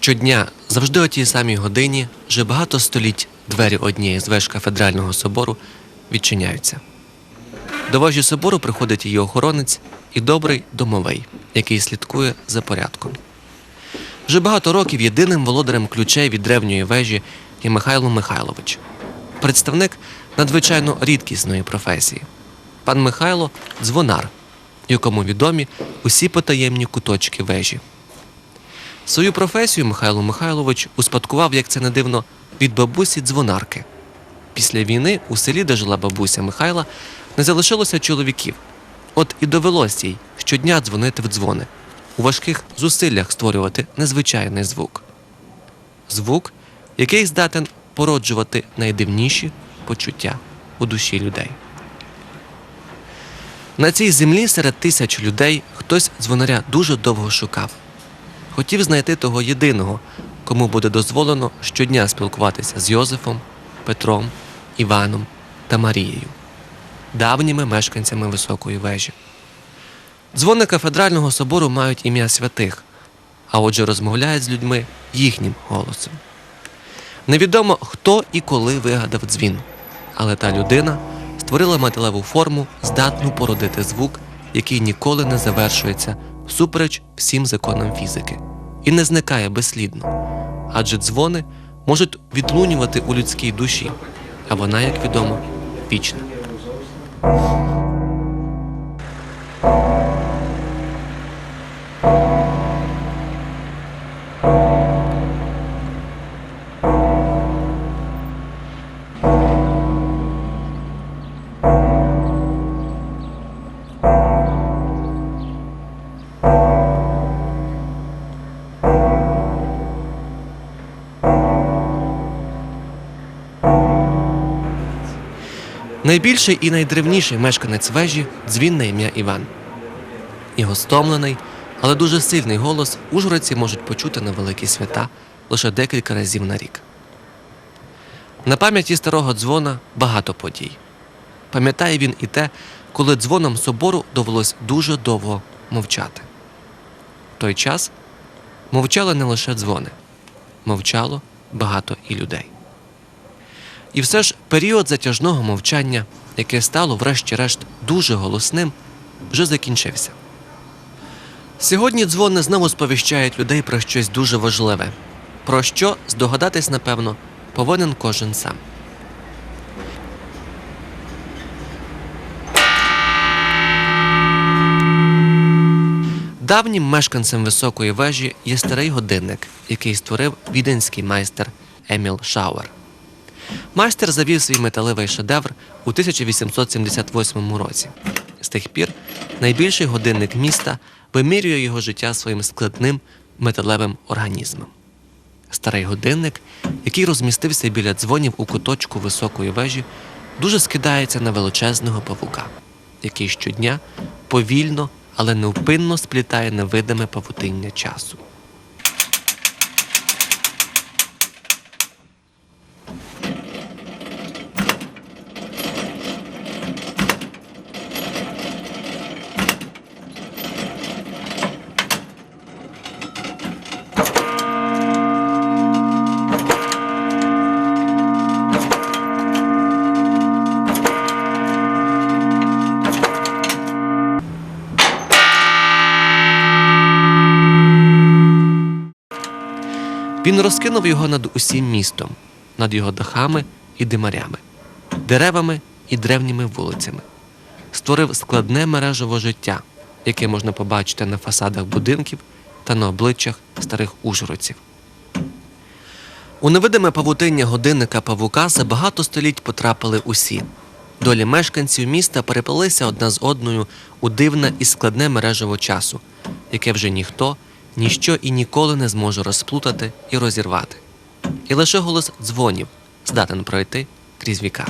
Щодня, завжди о тій самій годині, вже багато століть двері однієї з веж кафедрального собору відчиняються. До вежі собору приходить її охоронець і добрий домовий, який слідкує за порядком. Вже багато років єдиним володарем ключей від древньої вежі є Михайло Михайлович, представник надзвичайно рідкісної професії. Пан Михайло дзвонар, якому відомі усі потаємні куточки вежі. Свою професію Михайло Михайлович успадкував, як це не дивно, від бабусі дзвонарки. Після війни у селі, де жила бабуся Михайла, не залишилося чоловіків. От і довелося їй щодня дзвонити в дзвони, у важких зусиллях створювати незвичайний звук. Звук, який здатен породжувати найдивніші почуття у душі людей. На цій землі серед тисяч людей хтось дзвонаря дуже довго шукав. Хотів знайти того єдиного, кому буде дозволено щодня спілкуватися з Йозефом, Петром, Іваном та Марією, давніми мешканцями високої вежі. Дзвони кафедрального собору мають ім'я святих, а отже розмовляють з людьми їхнім голосом. Невідомо, хто і коли вигадав дзвін, але та людина створила металеву форму, здатну породити звук, який ніколи не завершується всупереч всім законам фізики, і не зникає безслідно, адже дзвони можуть відлунювати у людській душі, а вона, як відомо, вічна. Найбільший і найдревніший мешканець вежі дзвін на ім'я Іван. Його стомлений, але дуже сильний голос ужгородці можуть почути на великі свята лише декілька разів на рік. На пам'яті старого дзвона багато подій. Пам'ятає він і те, коли дзвоном собору довелось дуже довго мовчати. В той час мовчали не лише дзвони, мовчало багато і людей. І все ж період затяжного мовчання, яке стало, врешті-решт, дуже голосним, вже закінчився. Сьогодні дзвони знову сповіщають людей про щось дуже важливе, про що здогадатись, напевно, повинен кожен сам. Давнім мешканцем високої вежі є старий годинник, який створив віденський майстер Еміл Шауер. Майстер завів свій металевий шедевр у 1878 році. З тих пір найбільший годинник міста вимірює його життя своїм складним металевим організмом. Старий годинник, який розмістився біля дзвонів у куточку високої вежі, дуже скидається на величезного павука, який щодня повільно, але невпинно сплітає невидиме павутиння часу. Він розкинув його над усім містом, над його дахами і димарями, деревами і древніми вулицями. Створив складне мережево життя, яке можна побачити на фасадах будинків та на обличчях старих ужгородців. У невидиме павутиння годинника павука за багато століть потрапили усі. Долі мешканців міста переплелися одна з одною у дивне і складне мережево часу, яке вже ніхто, ніщо і ніколи не зможе розплутати і розірвати. І лише голос дзвонів здатен пройти крізь віка.